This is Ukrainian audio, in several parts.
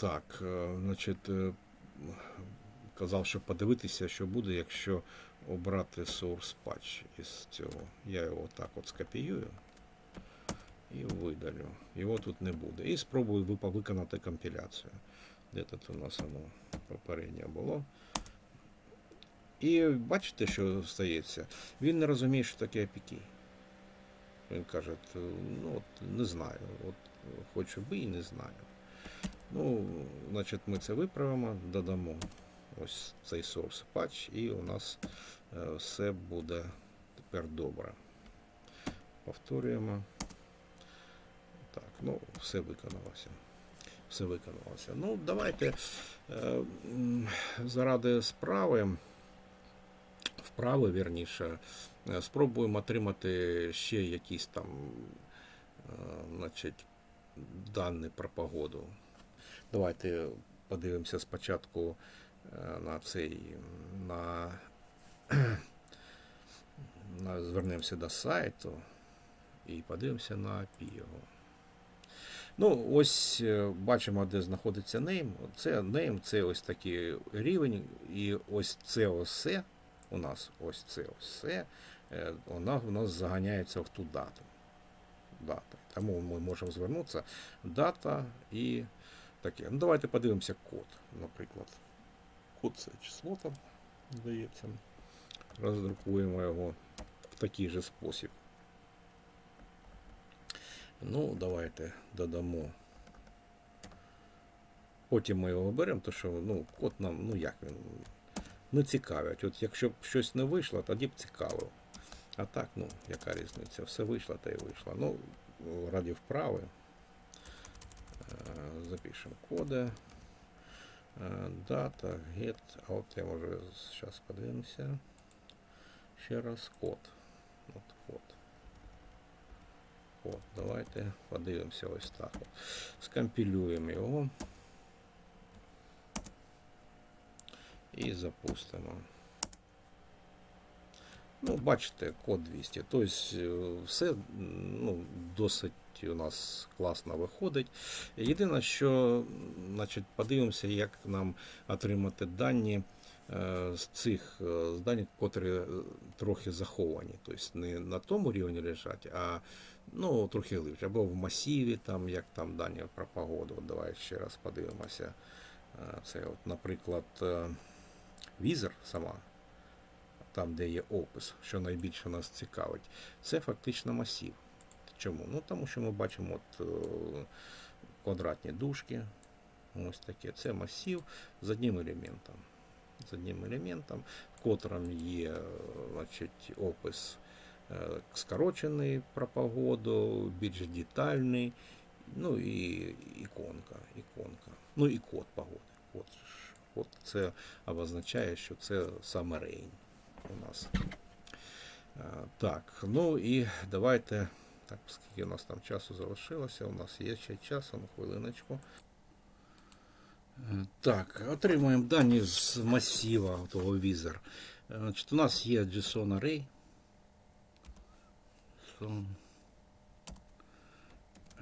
Так, е, значить, е, казав, що подивитися, що буде, якщо обрати source patch із цього. Я його так от скопіюю і видалю. Його тут не буде. І спробую виконати компіляцію. Де тут у нас воно попереднє було. І бачите, що стається? Він не розуміє, що таке APK. Він каже, ну от не знаю, от хочу би і не знаю. Ну, значить, ми це виправимо, додамо ось цей source patch, і у нас е, все буде тепер добре. Повторюємо. Так, ну, все виконалося. Все виконалося. Ну, давайте е, заради справи, вправи, вірніше, е, спробуємо отримати ще якісь там значить, дані про погоду. Давайте подивимося спочатку е, на цей на, на звернемося до сайту і подивимося на його. Ну, ось е, бачимо, де знаходиться name. Це name, це ось такий рівень, і ось це осе у нас, ось це осе, е, вона у нас заганяється в ту дату. Дата. Тому ми можемо звернутися дата і таке. Ну, давайте подивимося код, наприклад. Код це число там, здається. Роздрукуємо його в такий же спосіб. Ну, давайте додамо. Потім ми його беремо, то що ну, код нам, ну як він, не цікавить. От якщо б щось не вийшло, тоді б цікавив. А так, ну, яка різниця? Все вийшло та й вийшло. Ну, раді вправи. Е, Запишемо коди. Е, Дата, get, а от я може зараз подивимося. Ще раз код. От код. От, давайте подивимося ось так. От. Скомпілюємо його. І запустимо. Ну, бачите, код 200. Тобто е, все ну, досить у нас класно виходить. Єдине, що значить, подивимося, як нам отримати дані е, з цих е, з дані, котрі е, трохи заховані. Тобто не на тому рівні лежать, а ну, трохи глибше. Або в масиві, там, як там дані про погоду. Давай ще раз подивимося. Е, Це, от, наприклад, е, візер сама там, де є опис, що найбільше нас цікавить, це фактично масів. Чому? Ну тому що ми бачимо от, е, квадратні дужки. Ось таке. Це масів з одним елементом. З одним елементом, в котрому є е, значить, опис е, скорочений про погоду, більш детальний, ну і іконка. іконка. Ну і код погоди. Код, код це обозначає, що це саме рейн у нас. Е, Так, ну і давайте, так, скільки у нас там часу залишилося, у нас є ще час, ну хвилиночку. Е, Так, отримуємо дані з масива того візер. Е, Значить, у нас є JSON Array. JSON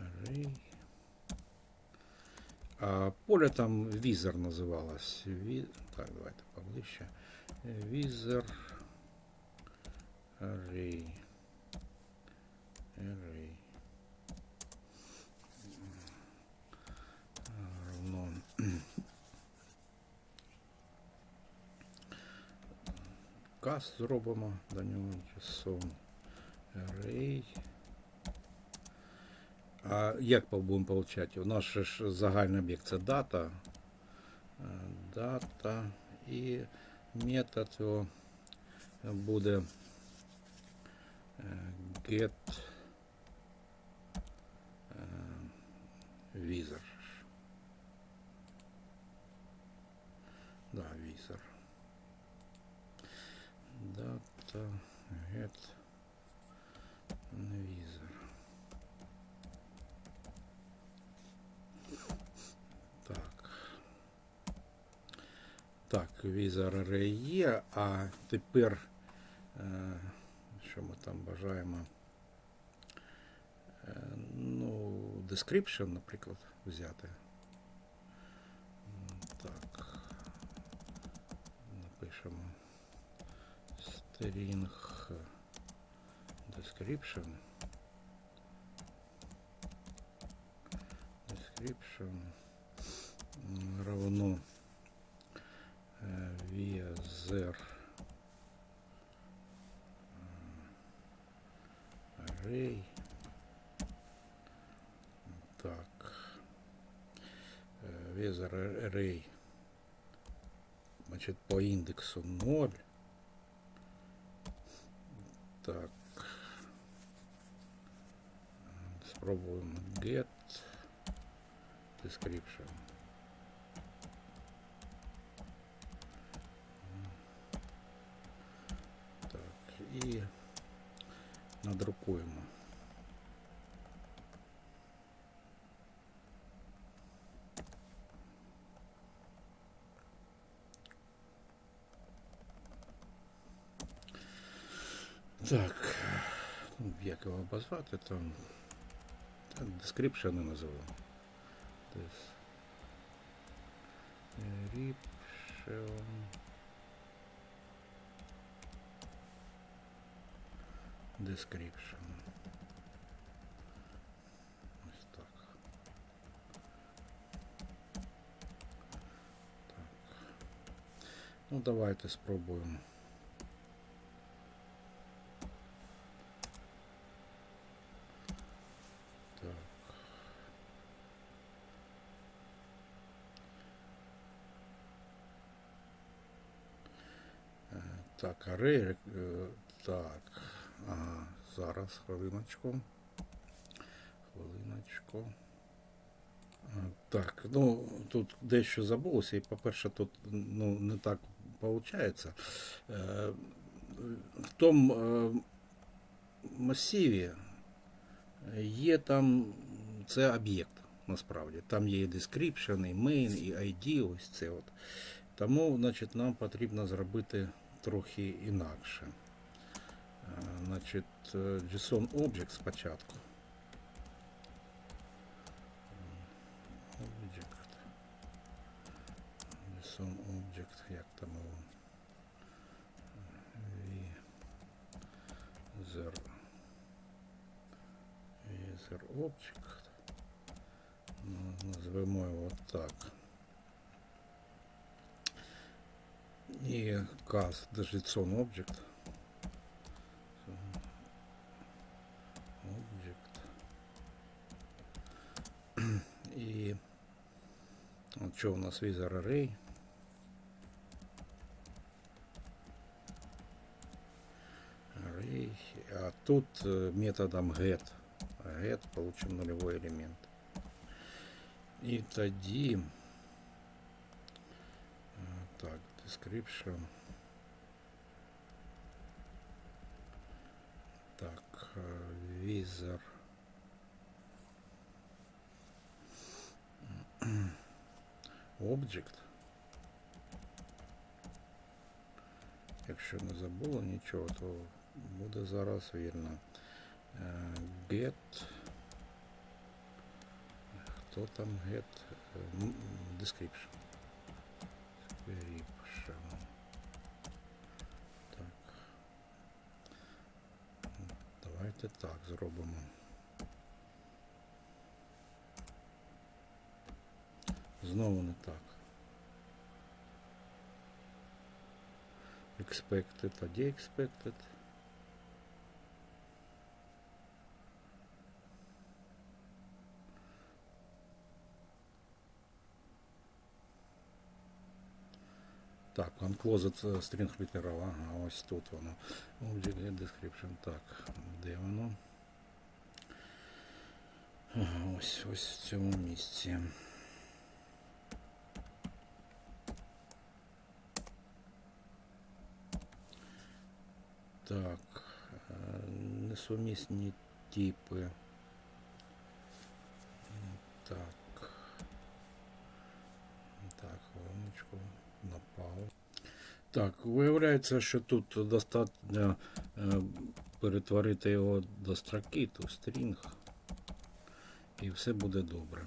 Array. А поле там візер називалось. Так, давайте поближче. Візер Array. Array. Равно. Каст зробимо до нього часом. Array. А як будемо получати? У нас ж загальний об'єкт це дата. Е, Дата і метод його буде get візор. Да, візор. Дата Так, візор array є, а тепер, е, що ми там бажаємо? Е, ну, description, наприклад, взяти. Так. Напишемо string description. Description равно э, везер array. Так. Э, Везер array. Значит, по индексу 0. Так. Спробуем get description. Надрукуємо. Так, ну, як його обозвати там. Та Description не. Description. Description. Ну, давайте спробуємо. Так. Е, Так, арей, е, так. Ага, зараз, хвилиночку. Хвилиночку. Так, ну тут дещо забулося, і по-перше, тут ну, не так виходить. В тому е, масиві є там це об'єкт насправді. Там є і description, і main, і ID, ось це от. Тому, значить, нам потрібно зробити трохи інакше. Е, Значить, е, JSON Object спочатку. Object. JSON Object, як там його? User. User Object. Ну, Назвемо його так. І class JSON. Object. Що у нас Wizard Array. Array. А тут э, методом get. Get получим нулевой элемент. І тоді. а, Так, description. Так, э, визор. Object. Якщо не забуло нічого, то буде зараз вірно. Е, Get. Хто там get? Е, Description. Description. Так. Давайте так зробимо. Знову не так. Expected, а де expected? Так, unclosed е, string literal, ага, ось тут воно. Object description. Так, де воно? Ага, ось, ось в цьому місці. Так, е, несумісні типи. Так. Так, хвилиночку напав. Так, виявляється, що тут достатньо е, перетворити його до строки, то стрінг, і все буде добре.